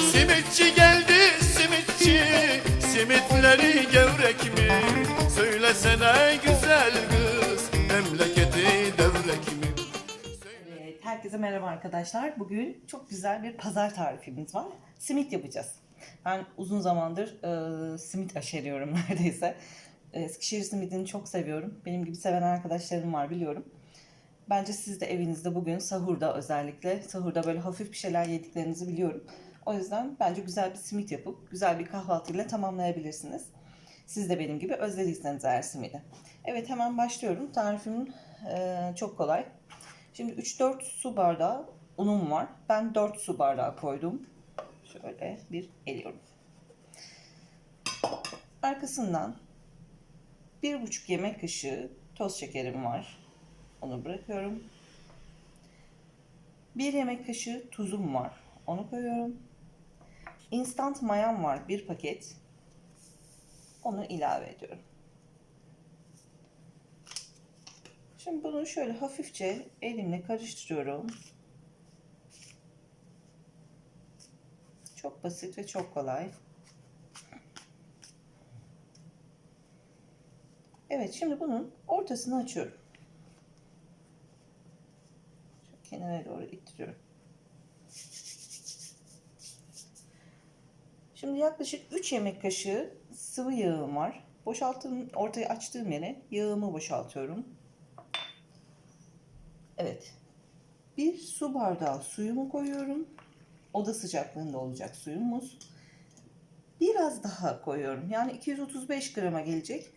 Simitçi geldi simitçi Simitleri gevrek mi? Söylesene güzel kız Memleketi devrek mi? Evet, herkese merhaba arkadaşlar. Bugün çok güzel bir pazar tarifimiz var. Simit yapacağız. Ben uzun zamandır e, simit aşeriyorum neredeyse. Eskişehir simidini çok seviyorum. Benim gibi seven arkadaşlarım var biliyorum. Bence siz de evinizde bugün sahurda özellikle sahurda böyle hafif bir şeyler yediklerinizi biliyorum. O yüzden bence güzel bir simit yapıp güzel bir kahvaltıyla tamamlayabilirsiniz. Siz de benim gibi özlediyseniz eğer simidi. Evet hemen başlıyorum. Tarifim e, çok kolay. Şimdi 3-4 su bardağı unum var. Ben 4 su bardağı koydum. Şöyle bir eliyorum. Arkasından 1,5 yemek kaşığı toz şekerim var. Onu bırakıyorum. 1 yemek kaşığı tuzum var. Onu koyuyorum. Instant mayam var. 1 paket. Onu ilave ediyorum. Şimdi bunu şöyle hafifçe elimle karıştırıyorum. Çok basit ve çok kolay. Evet şimdi bunun ortasını açıyorum. Şu kenara doğru ittiriyorum. Şimdi yaklaşık 3 yemek kaşığı sıvı yağım var. Boşalttığım, ortaya açtığım yere yağımı boşaltıyorum. Evet. Bir su bardağı suyumu koyuyorum. Oda sıcaklığında olacak suyumuz. Biraz daha koyuyorum. Yani 235 grama gelecek.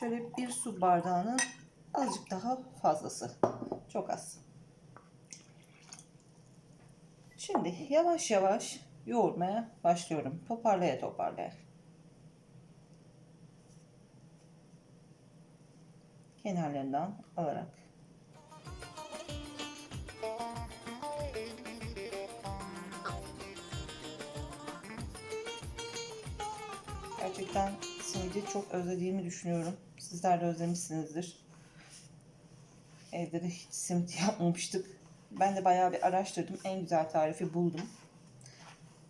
Şöyle bir su bardağının azıcık daha fazlası. Çok az. Şimdi yavaş yavaş yoğurmaya başlıyorum. Toparlaya toparlaya. Kenarlarından alarak. Gerçekten simidi çok özlediğimi düşünüyorum. Sizler de özlemişsinizdir. Evde de hiç simit yapmamıştık. Ben de bayağı bir araştırdım. En güzel tarifi buldum.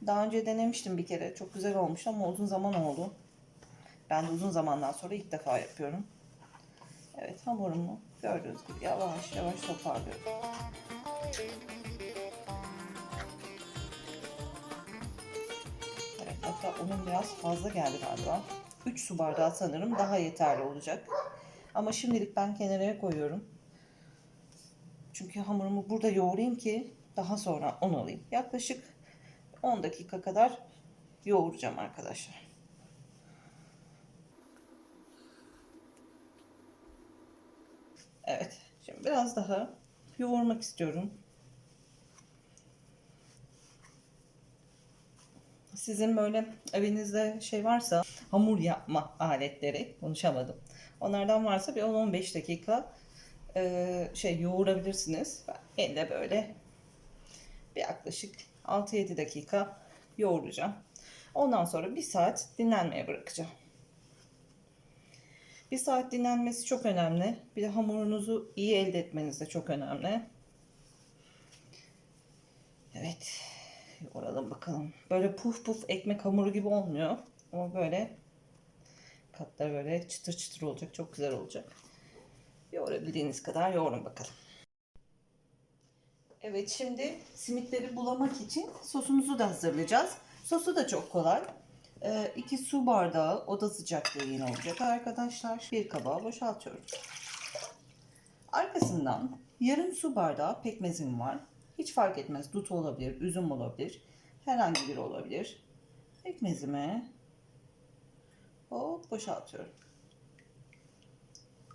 Daha önce denemiştim bir kere. Çok güzel olmuş ama uzun zaman oldu. Ben de uzun zamandan sonra ilk defa yapıyorum. Evet hamurumu gördüğünüz gibi yavaş yavaş toparlıyorum. Evet hatta onun biraz fazla geldi galiba. 3 su bardağı sanırım daha yeterli olacak. Ama şimdilik ben kenara koyuyorum. Çünkü hamurumu burada yoğurayım ki daha sonra un alayım. Yaklaşık 10 dakika kadar yoğuracağım arkadaşlar. Evet. Şimdi biraz daha yoğurmak istiyorum. Sizin böyle evinizde şey varsa hamur yapma aletleri konuşamadım. Onlardan varsa bir 10-15 dakika e, şey yoğurabilirsiniz. Ben elde böyle bir yaklaşık 6-7 dakika yoğuracağım. Ondan sonra bir saat dinlenmeye bırakacağım. Bir saat dinlenmesi çok önemli. Bir de hamurunuzu iyi elde etmeniz de çok önemli. Evet. Yoğuralım bakalım. Böyle puf puf ekmek hamuru gibi olmuyor. Ama böyle katlar böyle çıtır çıtır olacak. Çok güzel olacak. Yoğurabildiğiniz kadar yoğurun bakalım. Evet şimdi simitleri bulamak için sosumuzu da hazırlayacağız. Sosu da çok kolay. 2 su bardağı oda sıcaklığı yine olacak arkadaşlar. Bir kaba boşaltıyorum. Arkasından yarım su bardağı pekmezim var. Hiç fark etmez. Dut olabilir, üzüm olabilir. Herhangi biri olabilir. Pekmezimi hop boşaltıyorum.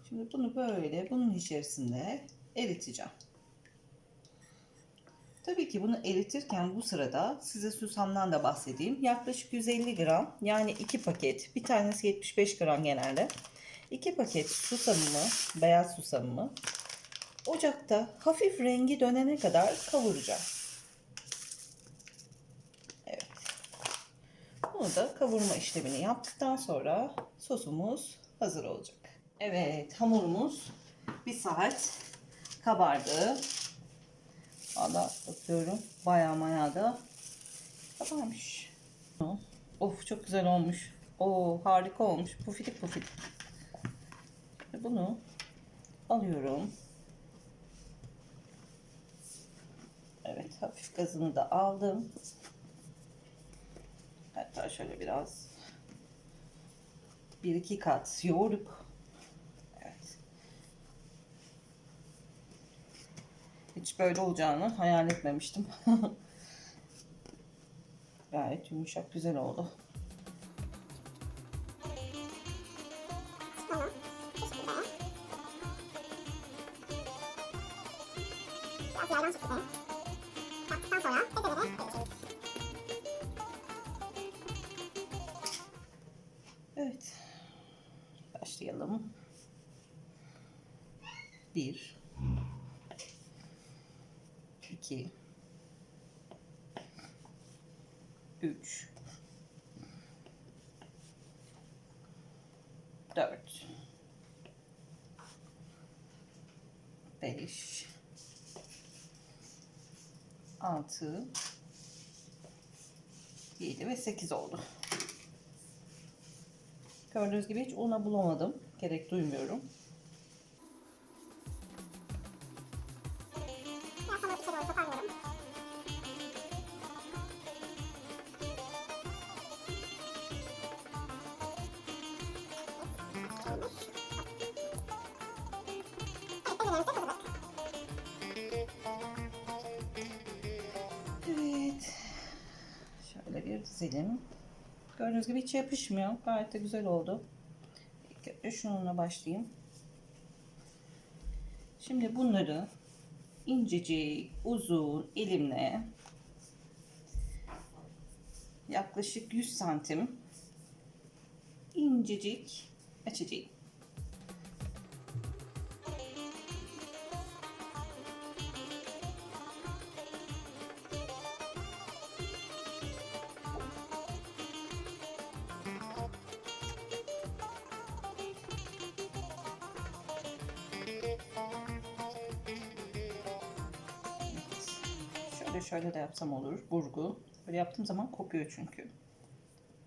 Şimdi bunu böyle bunun içerisinde eriteceğim. Tabii ki bunu eritirken bu sırada size susamdan da bahsedeyim. Yaklaşık 150 gram yani 2 paket bir tanesi 75 gram genelde. 2 paket susamımı beyaz susamımı ocakta hafif rengi dönene kadar kavuracağım. Evet. Bunu da kavurma işlemini yaptıktan sonra sosumuz hazır olacak. Evet hamurumuz bir saat kabardı. Valla bakıyorum bayağı bayağı da Varmış. Of çok güzel olmuş. Oo harika olmuş. Pufidik pufidik. Bunu alıyorum. Evet hafif gazını da aldım. Hatta şöyle biraz bir iki kat yoğurup Hiç böyle olacağını hayal etmemiştim. Gayet yumuşak güzel oldu. Evet. Başlayalım. Bir. İki, Üç. Dört. Beş. Altı. Yedi ve sekiz oldu. Gördüğünüz gibi hiç una bulamadım. Gerek duymuyorum. Dizelim. Gördüğünüz gibi hiç yapışmıyor. Gayet de güzel oldu. İlk şununla başlayayım. Şimdi bunları incecik, uzun elimle yaklaşık 100 santim incecik açacağım. Şöyle şöyle de yapsam olur. Burgu. Böyle yaptığım zaman kopuyor çünkü.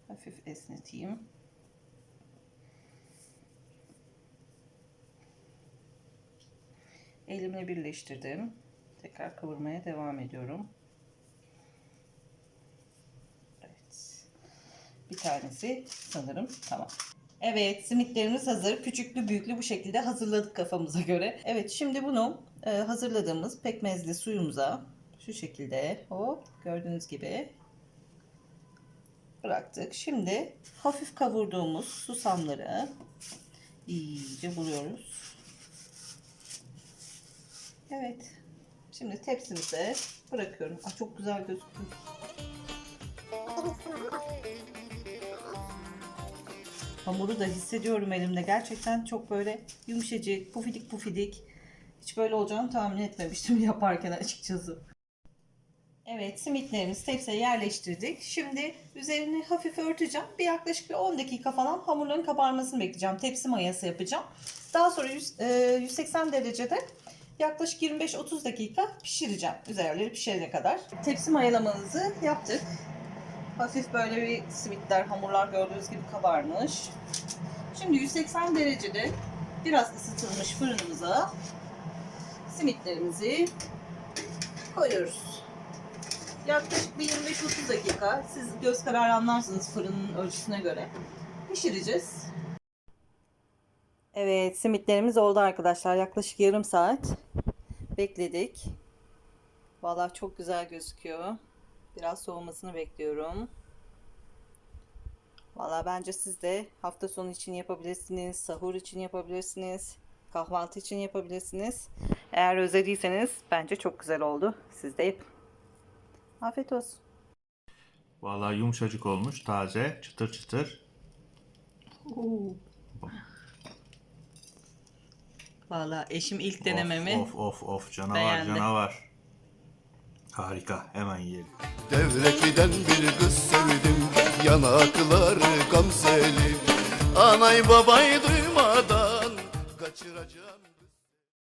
Hafif esneteyim. Elimle birleştirdim. Tekrar kavurmaya devam ediyorum. Evet. Bir tanesi sanırım tamam. Evet simitlerimiz hazır. Küçüklü büyüklü bu şekilde hazırladık kafamıza göre. Evet şimdi bunu e, hazırladığımız pekmezli suyumuza şu şekilde hop gördüğünüz gibi bıraktık. Şimdi hafif kavurduğumuz susamları iyice buluyoruz. Evet. Şimdi tepsimize bırakıyorum. Aa, çok güzel gözüküyor. Hamuru da hissediyorum elimde. Gerçekten çok böyle yumuşacık, pufidik pufidik. Hiç böyle olacağını tahmin etmemiştim yaparken açıkçası. Evet simitlerimizi tepsiye yerleştirdik. Şimdi üzerini hafif örteceğim. Bir yaklaşık bir 10 dakika falan hamurların kabarmasını bekleyeceğim. Tepsi mayası yapacağım. Daha sonra 100, e, 180 derecede yaklaşık 25-30 dakika pişireceğim. Üzerleri pişene kadar. Tepsi mayalamanızı yaptık. Hafif böyle bir simitler, hamurlar gördüğünüz gibi kabarmış. Şimdi 180 derecede biraz ısıtılmış fırınımıza simitlerimizi koyuyoruz. Yaklaşık bir 25-30 dakika siz göz kararı anlarsınız fırının ölçüsüne göre pişireceğiz. Evet simitlerimiz oldu arkadaşlar. Yaklaşık yarım saat bekledik. Vallahi çok güzel gözüküyor. Biraz soğumasını bekliyorum. Valla bence siz de hafta sonu için yapabilirsiniz, sahur için yapabilirsiniz, kahvaltı için yapabilirsiniz. Eğer özlediyseniz bence çok güzel oldu. Siz de yapın. Afiyet olsun. Vallahi yumuşacık olmuş, taze, çıtır çıtır. Valla eşim ilk Of of of, of. canavar beğendi. canavar. Harika, hemen yiyelim. Devrekli'den bir kız sevdim Yanakları gamzeli Anay babay duymadan Kaçıracağım